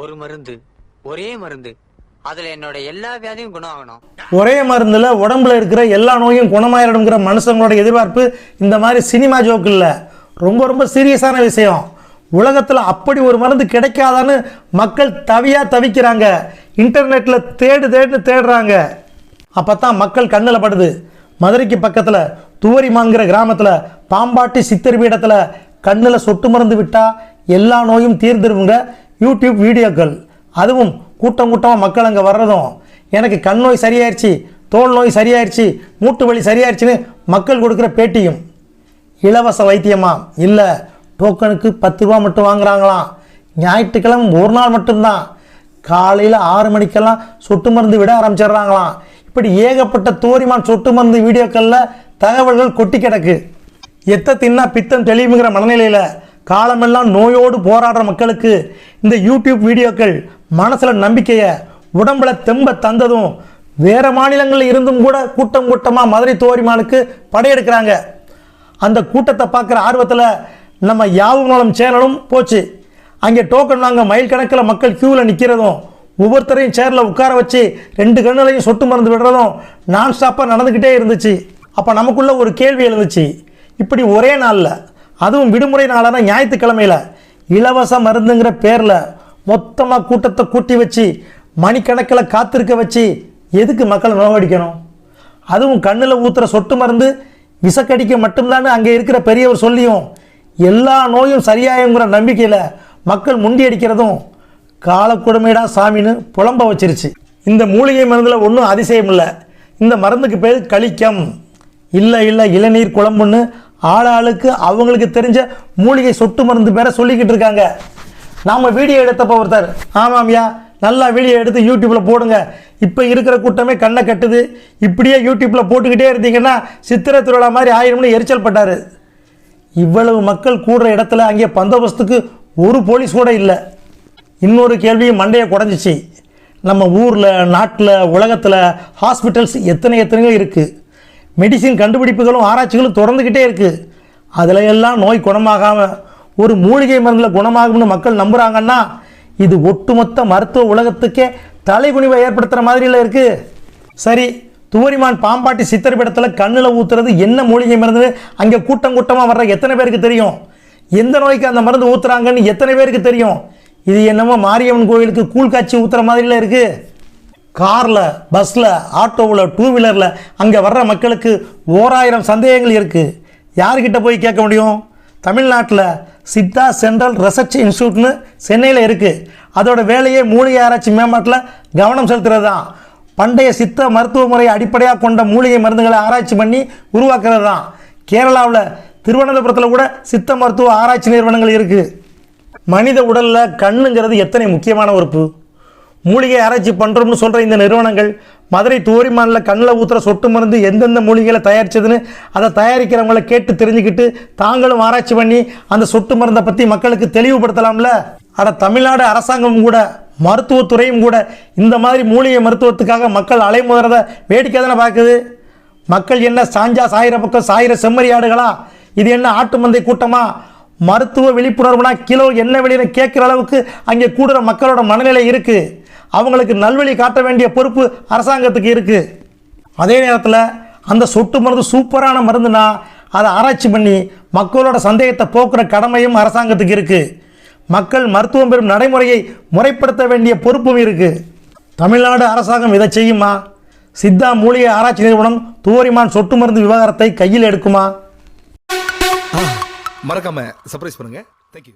ஒரு மருந்து ஒரே மருந்து. அதுல என்னோட எல்லா வியாதியும் குணம் ஆகணும் ஒரே மருந்துல உடம்புல இருக்கிற எல்லா நோயும் குணமாயிடுங்கிற மனுஷங்களோட எதிர்பார்ப்பு இந்த மாதிரி சினிமா ஜோக் இல்லை. ரொம்ப ரொம்ப சீரியஸான விஷயம். உலகத்தில் அப்படி ஒரு மருந்து கிடைக்காதான்னு மக்கள் தவியா தவிக்கிறாங்க. இன்டர்நெட்ல தேடு தேடுன்னு தேடுறாங்க. அப்போ தான் மக்கள் கண்ணில் படுது. மதுரைக்கு பக்கத்தில் துவரிமான்கிற கிராமத்தில் பாம்பாட்டி சித்தர் பீடத்தில் கண்ணில் சொட்டு மருந்து விட்டால் எல்லா நோயும் தீர்ந்துருவுங்க யூடியூப் வீடியோக்கள் அதுவும் கூட்டம் கூட்டமாக மக்கள் அங்கே வர்றதும் எனக்கு கண் நோய் சரியாயிருச்சு தோல் நோய் சரியாயிருச்சு மூட்டு வலி சரியாயிருச்சுன்னு மக்கள் கொடுக்குற பேட்டியும் இலவச வைத்தியமா? இல்லை டோக்கனுக்கு பத்து ரூபா மட்டும் வாங்குறாங்களாம் ஞாயிற்றுக்கிழமை ஒரு நாள் மட்டும்தான். காலையில் ஆறு மணிக்கெல்லாம் சொட்டு மருந்து விட ஆரம்பிச்சிடுறாங்களாம் இப்படி ஏகப்பட்ட தோரிமான் சொட்டு மருந்து வீடியோக்களில் தகவல்கள் கொட்டி கிடக்கு. எத்த தின்னா பித்தம் தெளிவுங்கிற மனநிலையில் காலமெல்லாம் நோயோடு போராடுற மக்களுக்கு இந்த யூடியூப் வீடியோக்கள் மனசில் நம்பிக்கையை உடம்புல தெம்ப தந்ததும் வேறு மாநிலங்களில் இருந்தும் கூட கூட்டம் கூட்டமாக மதுரை தோரிமானுக்கு படையெடுக்கிறாங்க. அந்த கூட்டத்தை பார்க்குற ஆர்வத்தில் நம்ம யாவும் நலம் சேனலும் போச்சு. அங்கே டோக்கன் வாங்க மைல் கணக்கில் மக்கள் க்யூவில் நிற்கிறதும் ஒவ்வொருத்தரையும் சேரில் உட்கார வச்சு ரெண்டு கண்ணுலையும் சொட்டு மருந்து விடுறதும் நான் ஸ்டாப்பாக நடந்துக்கிட்டே இருந்துச்சு. அப்போ நமக்குள்ளே ஒரு கேள்வி எழுந்துச்சு. இப்படி ஒரே நாளில் அதுவும் விடுமுறை நாளான ஞாயிற்றுக்கிழமையில் இலவச மருந்துங்கிற பேரில் மொத்தமாக கூட்டத்தை கூட்டி வச்சு மணிக்கணக்கில் காத்திருக்க வச்சு எதுக்கு மக்களை நோவடிக்கணும் அதுவும் கண்ணில் ஊற்றுற சொட்டு மருந்து விசக்கடிக்க மட்டும்தான் அங்கே இருக்கிற பெரியவர் சொல்லியும் எல்லா நோயும் சரியாயுங்கிற நம்பிக்கையில் மக்கள் முண்டி அடிக்கிறதும் காலக்குடுமைடா சாமின்னு புலம்ப வச்சிருச்சு. இந்த மூலிகை மருந்தில் ஒன்றும் அதிசயம் இல்லை இந்த மருந்துக்கு பேர் கழிக்கம் இல்லை இல்லை இளநீர் குழம்புன்னு ஆளாளுக்கு அவங்களுக்கு தெரிஞ்ச மூலிகை சொட்டு மருந்து பேரை சொல்லிக்கிட்டு இருக்காங்க. நாம் வீடியோ எடுத்தப்போ ஒருத்தர் ஆமாம்யா நல்லா வீடியோ எடுத்து யூடியூப்பில் போடுங்க. இப்போ இருக்கிற கூட்டமே கண்ணை கட்டுது. இப்படியே யூடியூப்பில் போட்டுக்கிட்டே இருந்தீங்கன்னா சித்திரை திருவிழா மாதிரி ஆயிரம்னு எரிச்சல் பட்டார். இவ்வளவு மக்கள் கூடுற இடத்துல அங்கே பந்தோபஸ்துக்கு ஒரு போலீஸ் கூட இல்லை. இன்னொரு கேள்வியும் மண்டையை குறைஞ்சிச்சு நம்ம ஊரில் நாட்டில் உலகத்தில் ஹாஸ்பிட்டல்ஸ் எத்தனை எத்தனையோ இருக்குது மெடிசின் கண்டுபிடிப்புகளும் ஆராய்ச்சிகளும் தொடர்ந்துக்கிட்டே இருக்குது அதில் எல்லாம் நோய் குணமாகாமல் ஒரு மூலிகை மருந்தில் குணமாகும்னு மக்கள் நம்புகிறாங்கன்னா இது ஒட்டுமொத்த மருத்துவ உலகத்துக்கே தலைகுனிவை ஏற்படுத்துகிற மாதிரியில் இருக்குது சரி துவரிமான் பாம்பாட்டி சித்திரப்படத்தில் கண்ணில் ஊத்துறது என்ன மூலிகை மருந்து அங்கே கூட்டம் கூட்டமாக வர்ற எத்தனை பேருக்கு தெரியும்? எந்த நோய்க்கு அந்த மருந்து ஊற்றுறாங்கன்னு எத்தனை பேருக்கு தெரியும்? இது என்னமோ மாரியம்மன் கோயிலுக்கு கூழ் காய்ச்சி ஊற்றுற மாதிரிலாம் இருக்குது காரில் பஸ்ஸில் ஆட்டோவில் டூ வீலரில் அங்கே வர்ற மக்களுக்கு ஓராயிரம் சந்தேகங்கள் இருக்குது யார்கிட்ட போய் கேட்க முடியும்? தமிழ்நாட்டில் சித்தா சென்ட்ரல் ரிசர்ச் இன்ஸ்டியூட்னு சென்னையில் இருக்குது அதோட வேலையே மூலிகை ஆராய்ச்சி மேம்பாட்டில் கவனம் செலுத்துறது தான் பண்டைய சித்த மருத்துவ முறையை அடிப்படையாக கொண்ட மூலிகை மருந்துகளை ஆராய்ச்சி பண்ணி உருவாக்குறது தான் கேரளாவில் திருவனந்தபுரத்தில் கூட சித்த மருத்துவ ஆராய்ச்சி நிறுவனங்கள் இருக்குது மனித உடலில் கண்ணுங்கிறது எத்தனை முக்கியமான உறுப்பு? மூலிகை ஆராய்ச்சி பண்ணுறோம்னு சொல்கிற இந்த நிறுவனங்கள் மதுரை தூரிமானில் கண்ணில் ஊற்றுற சொட்டு மருந்து எந்தெந்த மூலிகைகளை தயாரிச்சதுன்னு அதை தயாரிக்கிறவங்கள கேட்டு தெரிஞ்சுக்கிட்டு தாங்களும் ஆராய்ச்சி பண்ணி அந்த சொட்டு மருந்தை பற்றி மக்களுக்கு தெளிவுபடுத்தலாம்ல? அட தமிழ்நாடு அரசாங்கமும் கூட மருத்துவத்துறையும் கூட இந்த மாதிரி மூலிகை மருத்துவத்துக்காக மக்கள் அலைமுதுறத வேடிக்கை தானே பார்க்குது? மக்கள் என்ன சாஞ்சா சாயிர பக்கம் சாயிர செம்மறி ஆடுகளா? இது என்ன ஆட்டு மந்தை கூட்டமா? மருத்துவ விழிப்புணர்வுனா கிலோ என்ன வெளியில கேட்குற அளவுக்கு அங்கே கூடுற மக்களோட மனநிலை இருக்குது அவங்களுக்கு நல்வழி காட்ட வேண்டிய பொறுப்பு அரசாங்கத்துக்கு இருக்குது அதே நேரத்தில் அந்த சொட்டு மருந்து சூப்பரான மருந்துனா அதை ஆராய்ச்சி பண்ணி மக்களோட சந்தேகத்தை போக்குற கடமையும் அரசாங்கத்துக்கு இருக்குது மக்கள் மருத்துவம் பெறும் நடைமுறையை முறைப்படுத்த வேண்டிய பொறுப்பும் இருக்குது தமிழ்நாடு அரசாங்கம் இதை செய்யுமா? சித்தா மூலிகை ஆராய்ச்சி நிறுவனம் தூரிமான் சொட்டு மருந்து விவகாரத்தை கையில் எடுக்குமா? மறக்காம சர்ப்ரைஸ் பண்ணுங்க.